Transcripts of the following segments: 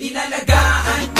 Inalagaan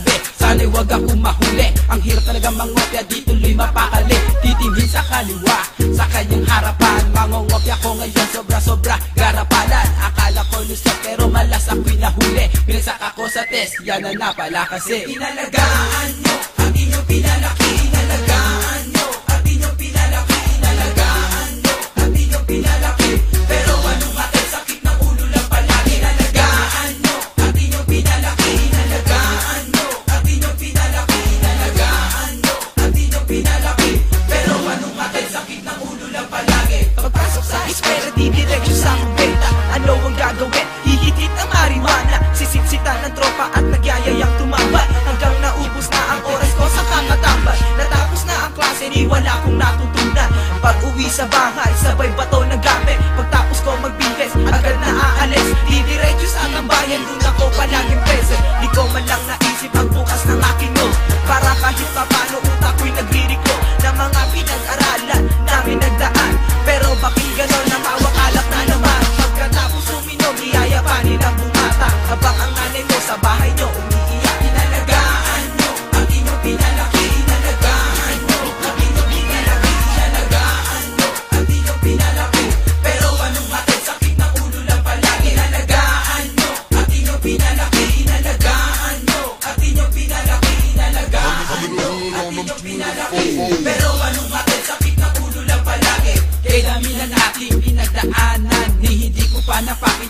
tabi Sana'y wag ako mahuli. Ang hirap talaga mangopya Di tuloy mapakali. Titingin sa kaliwa Sa kanyang harapan. Mangongopya ko ngayon Sobra-sobra garapalan. Akala ko lusot Pero malas ako'y nahuli. Binagsak ako sa test Yan na napala kasi. Inalagaan gagawin. Hihitit ang marijuana Sisipsita ng tropa at nagyayayang tumambay. Hanggang naubos na ang oras ko sa kakatambay Natapos na ang klase ni wala kong natutunan. Pag uwi sa bahay, sabay bato ng gamit.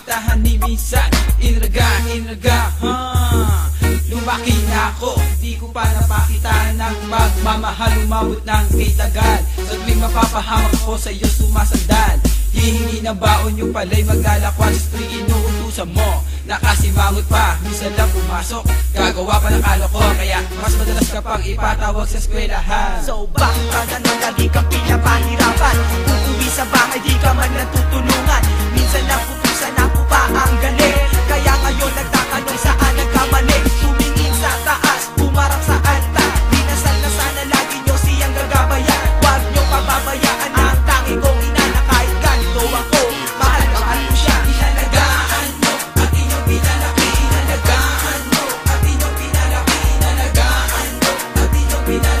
Pinuntahan ni Minsan Inraga, inraga, ha huh? Lumaki na ako Di ko pa napakita ng pagmamahal. Umabot ng pitagal Sa tuwing mapapahamak ko sa iyo sumasandal. Hihingi ng baon yung pala'y maglalakwan Sa tuwing inuutusan mo Nakasimangot pa, minsan lang pumasok Gagawa pa ng ko Kaya mas madalas kapag ipatawag sa eskwelahan. So bakit ka na lagi kang pinapahirapan. Uuwi sa bahay di Navidad.